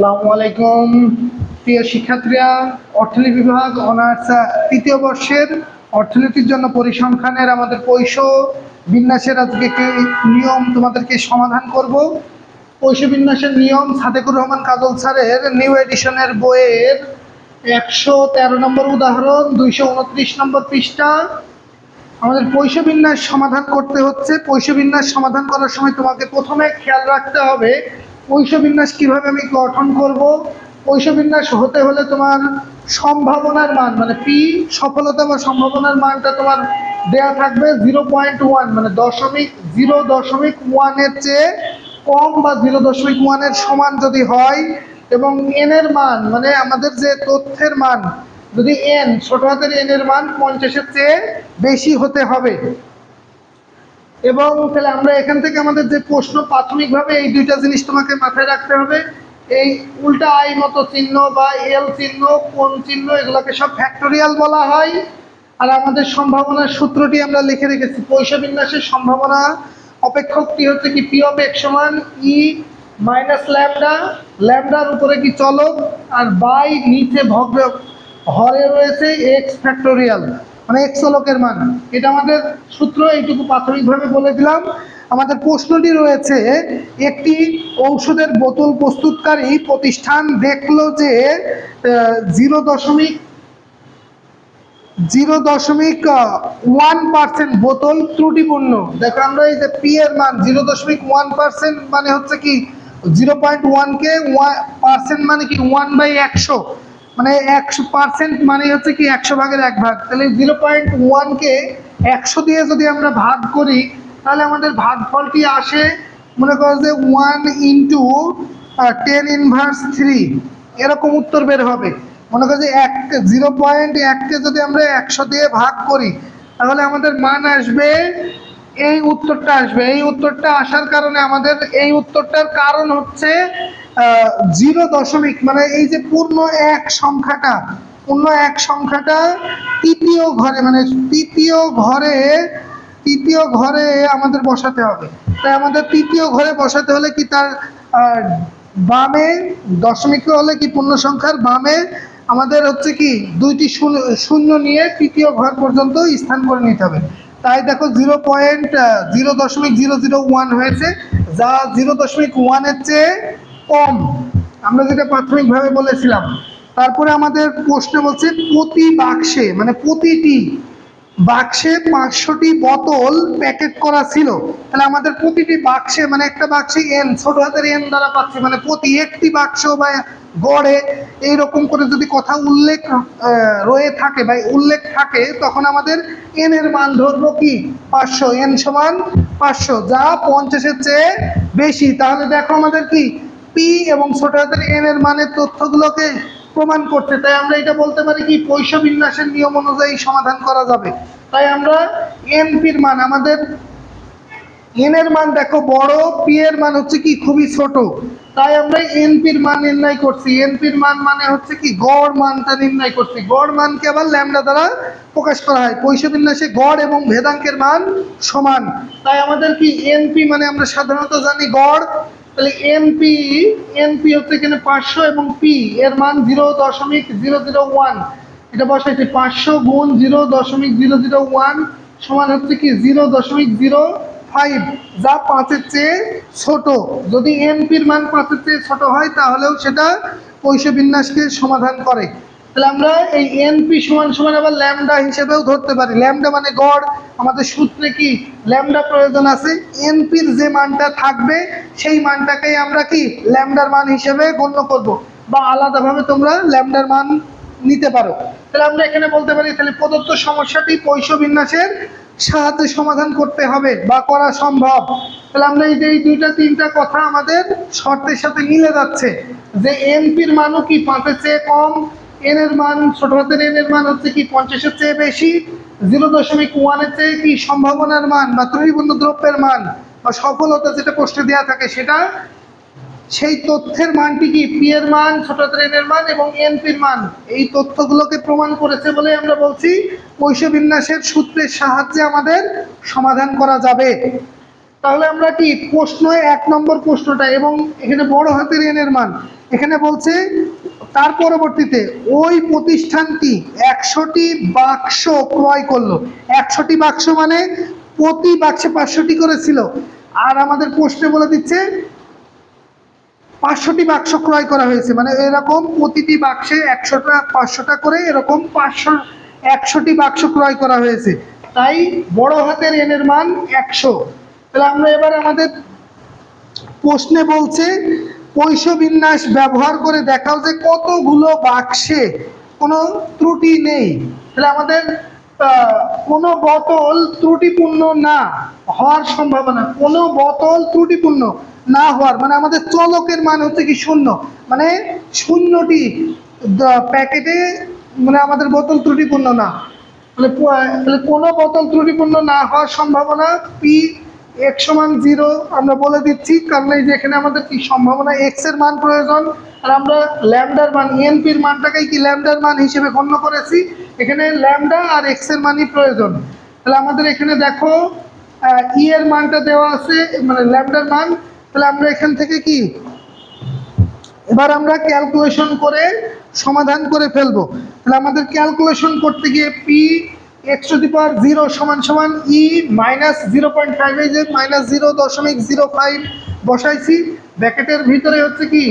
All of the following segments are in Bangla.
আসসালামু আলাইকুম। প্রিয় শিক্ষার্থীরা, অর্থনীতি বিভাগ অনার্স তৃতীয় বর্ষের অর্থনীতির জন্য পরিসংখ্যানের আমাদের পৈশ বিন্যাসের আজকে নিয়ম তোমাদেরকে সমাধান করব। পৈশ বিন্যাসের নিয়ম সাদেকুর রহমান কাজল স্যারের নিউ এডিশনের বইয়ের একশো তেরো নম্বর উদাহরণ, দুইশো উনত্রিশ নম্বর পৃষ্ঠা। আমাদের পৈশ বিন্যাস সমাধান করতে হচ্ছে। পৈশ বিন্যাস সমাধান করার সময় তোমাকে প্রথমে খেয়াল রাখতে হবে পৈশ বিন্যাস কীভাবে আমি গঠন করব? পৈশ বিন্যাস হতে হলে তোমার সম্ভাবনার মান মানে পি সফলতা বা সম্ভাবনার মানটা তোমার দেয়া থাকবে জিরো পয়েন্ট ওয়ান মানে দশমিক জিরো দশমিক ওয়ানের চেয়ে কম বা জিরো দশমিক ওয়ানের সমান যদি হয়, এবং এন এর মান মানে আমাদের যে তথ্যের মান, যদি এন ছোট হাতের এন এর মান পঞ্চাশের চেয়ে বেশি হতে হবে। এবং তাহলে আমরা এখান থেকে আমাদের যে প্রশ্ন প্রাথমিকভাবে এই দুইটা জিনিস তোমাকে মাথায় রাখতে হবে। এই উল্টা আই মতো চিহ্ন বা এল চিহ্ন, কোন চিহ্ন, এগুলোকে সব ফ্যাক্টোরিয়াল বলা হয়। আর আমাদের সম্ভাবনার সূত্রটি আমরা লিখে রেখেছি। পয়সা বিন্যাসের সম্ভাবনা অপেক্ষকটি হচ্ছে কি পি অফ এক্স সমান ই মাইনাস ল্যামডা ল্যামডার উপরে কি চলক, আর বাই নিচে ভগ্র হরে রয়েছে এক্স ফ্যাক্টোরিয়াল মানে এক্স চলকের মান। এটা আমাদের সূত্র, এইটুকু প্রাথমিকভাবে বলে দিলাম। আমাদের প্রশ্নটি রয়েছে, একটি ঔষধের বোতল প্রস্তুতকারী প্রতিষ্ঠান দেখল যে জিরো দশমিক জিরো দশমিক ওয়ান পার্সেন্ট বোতল ত্রুটিপূর্ণ। দেখো আমরা এই যে পি এর মান, জিরো দশমিক ওয়ান পার্সেন্ট মানে হচ্ছে কি, জিরো পয়েন্ট ওয়ানকে পার্সেন্ট মানে কি ওয়ান বাই একশো। মানে একশো পার্সেন্ট মানে হচ্ছে কি একশো ভাগের এক ভাগ। তাহলে জিরো পয়েন্ট ওয়ানকে একশো দিয়ে যদি আমরা ভাগ করি, তাহলে আমাদের ভাগফলটি আসে? মনে করো যে one into ten inverse three এরকম উত্তর বের হবে। মনে করো যে এক জিরো পয়েন্ট এককে যদি আমরা একশো দিয়ে ভাগ করি, তাহলে আমাদের মান আসবে এই উত্তরটা আসবে। এই উত্তরটা আসার কারণে আমাদের এই উত্তরটার কারণ হচ্ছে জিরো দশমিক মানে এই যে পূর্ণ এক সংখ্যাটা, পূর্ণ এক সংখ্যাটা তৃতীয় ঘরে মানে তৃতীয় ঘরে তৃতীয় ঘরে আমাদের বসাতে হবে। তাই আমাদের তৃতীয় ঘরে বসাতে হলে কি তার বামে দশমিক হলে কি পূর্ণ সংখ্যার বামে আমাদের হচ্ছে কি দুইটি শূন্য নিয়ে তৃতীয় ঘর পর্যন্ত স্থান করে নিতে হবে। তাই দেখো জিরো পয়েন্ট জিরো দশমিক জিরো জিরো ওয়ান হয়েছে। যা জিরো দশমিক ওয়ানের চেয়ে কম। আমরা যেটা প্রাথমিকভাবে বলেছিলাম, তারপরে আমাদের প্রশ্ন বলছে প্রতি বাক্সে মানে প্রতিটি বাক্সে পাঁচশোটি বোতল প্যাকেট করা ছিল। তাহলে আমাদের প্রতিটি বাক্সে মানে একটা বাক্সে এন ছোট হাতের এন দ্বারা পাচ্ছি মানে প্রতি একটি বাক্স বা গড়ে এইরকম করে যদি কথা উল্লেখ রয়ে থাকে বা উল্লেখ থাকে, তখন আমাদের এন এর মান ধরবো কি? পাঁচশো। এন সমান পাঁচশো, যা পঞ্চাশের চেয়ে বেশি। তাহলে দেখো আমাদের কি? পি এবং ছোট হাতের এন এর মানের তথ্যগুলোকে প্রমাণ করতে। তাই আমরা এটা বলতে পারি কি পৈশ বিন্যাসের নিয়ম অনুযায়ী সমাধান করা যাবে। তাই আমরা এনপির মান, আমাদের এন এর মান দেখো, বড় পি এর মান হচ্ছে কি, খুবই ছোট। তাই আমরা এনপির মান নির্ণয় করছি। এনপির মান মানে হচ্ছে কি, গড় মানটা নির্ণয় করছি। গড় মানকে আবার ল্যামডা দ্বারা প্রকাশ করা হয়। বিন্যাসে গড় এবং ভেদাঙ্কের মান সমান। তাই আমাদের কি এনপি মানে আমরা সাধারণত জানি গড় তাহলে এনপি এনপি হচ্ছে এখানে পাঁচশো এবং পি, এর মান জিরো দশমিক জিরো জিরো ওয়ান। এটা বসাইছি পাঁচশো গুণ জিরো দশমিক জিরো জিরো ওয়ান সমান হচ্ছে কি জিরো দশমিক জিরো ফাইভ, যা পাঁচের চেয়ে ছোট। যদি এনপির মান পাঁচের চেয়ে ছোট হয়, তাহলেও সেটা পয়সা বিন্যাসকে সমাধান করে। তাহলে আমরা এই এনপি সমান সমান আবার ল্যামডা হিসেবেও ধরতে পারি। ল্যামডা মানে গড়। আমাদের সূত্রে কি? ল্যামডা প্রয়োজন আছে। এনপির যে মানটা থাকবে, সেই মানটাকেই আমরা কি? ল্যামডার মান হিসেবে গণ্য করব। বা আলাদাভাবে তোমরা ল্যামডার মান নিতে পারো। তাহলে আমরা এখানে বলতে পারি, তাহলে প্রদত্ত সমস্যাটি পৈশ বিন্যাসের সাহায্যে সমাধান করতে হবে বা করা সম্ভব। তাহলে আমরা এই যে এই দুইটা, তিনটা কথা আমাদের শর্তের সাথে মিলে যাচ্ছে যে এনপির মানও কি পাঁচের চেয়ে কম এন এর মান ছোট হাতের এন এর মান হচ্ছে কি পঞ্চাশের চেয়ে বেশি, জিরো দশমিক ওয়ানের চেয়ে কি সম্ভাবনার মান বা ত্রুটিপূর্ণ দ্রব্যের মান বা সফলতা যেটা প্রশ্নে দেওয়া থাকে সেটা, সেই তথ্যের মানটি কি পি এর মান, ছোট হাতের এন এর মান এবং এনপির মান? এই তথ্যগুলোকে প্রমাণ করেছে বলে আমরা বলছি পৈশ বিন্যাসের সূত্রের সাহায্যে আমাদের সমাধান করা যাবে। তাহলে আমরা কি প্রশ্ন এক নম্বর প্রশ্নটা এবং এখানে বড় হাতের এন এর মান, এখানে বলছে তার পরবর্তীতে ওই প্রতিষ্ঠানটি একশোটি বাক্স ক্রয় করল। একশোটি বাক্স মানে প্রতি বাক্সে পাঁচশোটি করেছিল। আর আমাদের প্রশ্নে বলে দিচ্ছে পাঁচশোটি বাক্স ক্রয় করা হয়েছে। মানে এরকম প্রতিটি বাক্সে একশোটা, পাঁচশোটা করে এরকম পাঁচশো, একশোটি বাক্স ক্রয় করা হয়েছে। তাই বড় হাতের এনের মান একশো। তাহলে আমরা এবার আমাদের প্রশ্নে বলছে পৈশ বিন্যাস ব্যবহার করে দেখাও যে কতগুলো বাক্সে কোনো ত্রুটি নেই। তাহলে আমাদের কোনো বোতল ত্রুটিপূর্ণ না হওয়ার সম্ভাবনা, কোনো বোতল ত্রুটিপূর্ণ না হওয়ার মানে আমাদের চলকের মান হচ্ছে কি শূন্য মানে শূন্যটি প্যাকেটে মানে আমাদের বোতল ত্রুটিপূর্ণ না। তাহলে কোনো বোতল ত্রুটিপূর্ণ না হওয়ার সম্ভাবনা পি এক্স সমান জিরো আমরা বলে দিচ্ছি, কারণ এই যে এখানে আমাদের কি সম্ভাবনা এক্সের মান প্রয়োজন। আর আমরা ল্যামডার মান এনপির মানটাকেই কি ল্যামডার মান হিসেবে গণ্য করেছি। এখানে ল্যামডা আর এক্সের মানই প্রয়োজন। তাহলে আমাদের এখানে দেখো ই এর মানটা দেওয়া আছে মানে ল্যামডার মান। তাহলে আমরা এখান থেকে কি? এবার আমরা ক্যালকুলেশন করে সমাধান করে ফেলব। তাহলে আমাদের ক্যালকুলেশন করতে গিয়ে P X to the power zero সমান সমান e minus zero point five যে মাইনাস জিরো দশমিক জিরো ফাইভ বসাইছি। ব্যাকেটের ভিতরে হচ্ছে কি?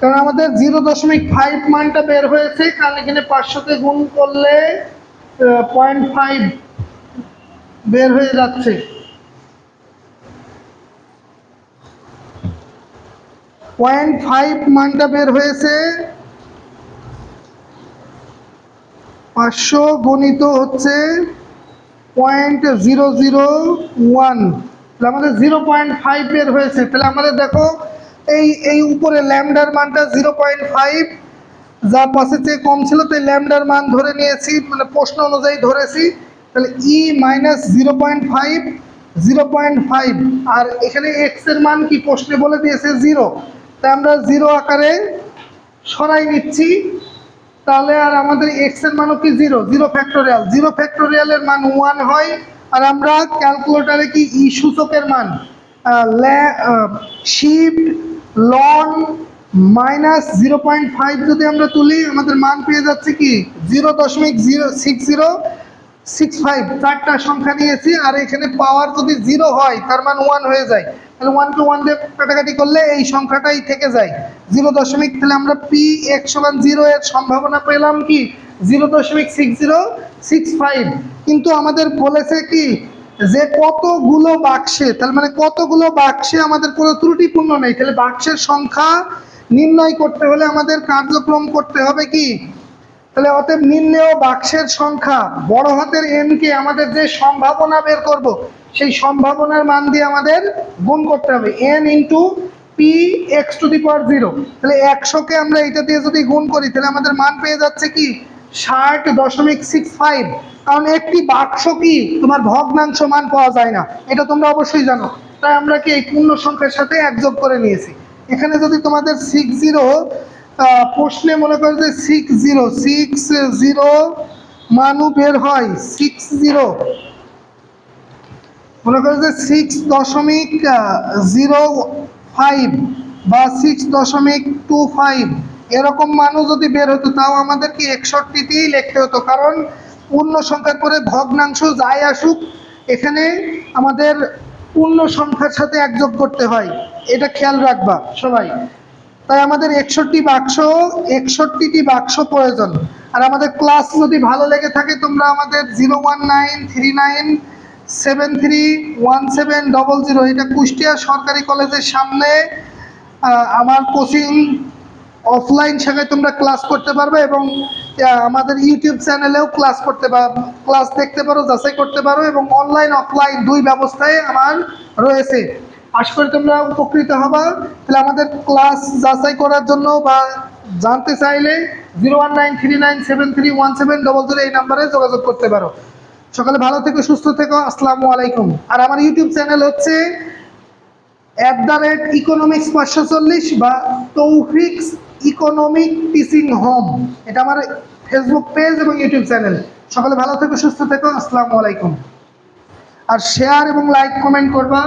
কারণ আমাদের জিরো দশমিক ফাইভ মানটা বের হয়েছে, কারণ এখানে পাঁচশোতে গুণ করলে পয়েন্ট ফাইভ বের হয়ে যাচ্ছে। পয়েন্ট ফাইভ মানটা বের হয়েছে। পাঁচশো গণিত হচ্ছে পয়েন্ট জিরো জিরো ওয়ান। তাহলে আমাদের জিরো পয়েন্ট ফাইভ বের হয়েছে। তাহলে আমাদের দেখো, এই এই উপরে ল্যামডার মানটা জিরো পয়েন্ট ফাইভ যা পাশের চেয়ে কম ছিল, তাই ল্যামডার মান ধরে নিয়েছি মানে প্রশ্ন অনুযায়ী ধরেছি। তাহলে e minus zero point five, zero point five. আর এখানে এক্সের মান কি প্রশ্নে বলে দিয়েছে? জিরো। তাই আমরা জিরো আকারে সরাই নিচ্ছি। তাহলে আর আমাদের এক্সের মানও কি জিরো? জিরো ফ্যাক্টোরিয়াল জিরো ফ্যাক্টোরিয়ালের মান ওয়ান হয় আর আমরা ক্যালকুলেটারে কি ই সূচকের মান shift loan minus zero point five যদি আমরা তুলি, আমাদের মান পেয়ে যাচ্ছে কি? জিরো দশমিক zero six zero six five চারটা সংখ্যা নিয়েছি আর এখানে পাওয়ার যদি জিরো হয়, তার মান ওয়ান হয়ে যায়। তাহলে ওয়ান টু ওয়ান দিয়ে কাটাকাটি করলে এই সংখ্যাটাই থেকে যায়। জিরো দশমিক, তাহলে আমরা পি একশো ওয়ান জিরো এর সম্ভাবনা পেলাম কি? জিরো দশমিক সিক্স জিরো সিক্স ফাইভ কিন্তু আমাদের বলেছে কি যে কতগুলো বাক্সে তাহলে মানে কতগুলো বাক্সে আমাদের কোনো ত্রুটিপূর্ণ নেই। তাহলে বাক্সের সংখ্যা নির্ণয় করতে হলে আমাদের কার্যক্রম করতে হবে কি? তাহলে অতএব নির্ণেয় বাক্সের সংখ্যা, বড় হাতের এন কে আমাদের যে সম্ভাবনা বের করব সেই সম্ভাবনার মান দিয়ে আমাদের গুণ করতে হবে। N into P X to the power zero তাহলে একশোকে আমরা এটা দিয়ে যদি গুণ করি, তাহলে আমাদের মান পেয়ে যাচ্ছে কি? ষাট দশমিক সিক্স ফাইভ কারণ একটি বাক্স কি? তোমার ভগ্নাংশ মান পাওয়া যায় না। এটা তোমরা অবশ্যই জানো। তাই আমরা কি এই পূর্ণ সংখ্যার সাথে একযোগ করে নিয়েছি। এখানে যদি তোমাদের সিক্স জিরো প্রশ্নে মনে করো যে সিক্স জিরো সিক্স জিরো মানু বের হয়। সিক্স জিরো মনে করো যে সিক্স দশমিক জিরো ফাইভ বা সিক্স দশমিক টু ফাইভ এরকম মানুষ যদি বের হতো, তাও আমাদেরকে একষট্টিতেই লিখতে হতো। কারণ পূর্ণ সংখ্যার পরে ভগ্নাংশ যাই আসুক, এখানে আমাদের পূর্ণ সংখ্যার সাথে একযোগ করতে হয়। এটা খেয়াল রাখবা সবাই। তাই আমাদের একষট্টি বাক্স, একষট্টিটি বাক্স প্রয়োজন। আর আমাদের ক্লাস যদি ভালো লেগে থাকে, তোমরা আমাদের zero one nine three nine seven three one seven double zero এটা কুষ্টিয়া সরকারি কলেজের সামনে আমার কোচিং অফলাইন শাখায় তোমরা ক্লাস করতে পারবে এবং আমাদের ইউটিউব চ্যানেলেও ক্লাস করতে পার ক্লাস দেখতে পারো, যাচাই করতে পারো এবং অনলাইন অফলাইন দুই ব্যবস্থায় আমার রয়েছে। আশা করি তোমরা উপকৃত হবা। তাহলে আমাদের ক্লাস যাচাই করার জন্য বা জানতে চাইলে zero one nine three nine seven three one seven double zero এই নাম্বারে যোগাযোগ করতে পারো। সকালে ভালো থেকো, সুস্থ থেকো, আসসালামু আলাইকুম। আর আমার ইউটিউব চ্যানেল হচ্ছে অ্যাট দ্য রেট ইকোনমিক্স পাঁচশো চল্লিশ বা তৌফিক্স ইকোনমিক টিচিং হোম এটা আমার ফেসবুক পেজ এবং ইউটিউব চ্যানেল সকালে ভালো থেকো, সুস্থ থেকো, আসসালামু আলাইকুম। আর শেয়ার এবং লাইক কমেন্ট করবা।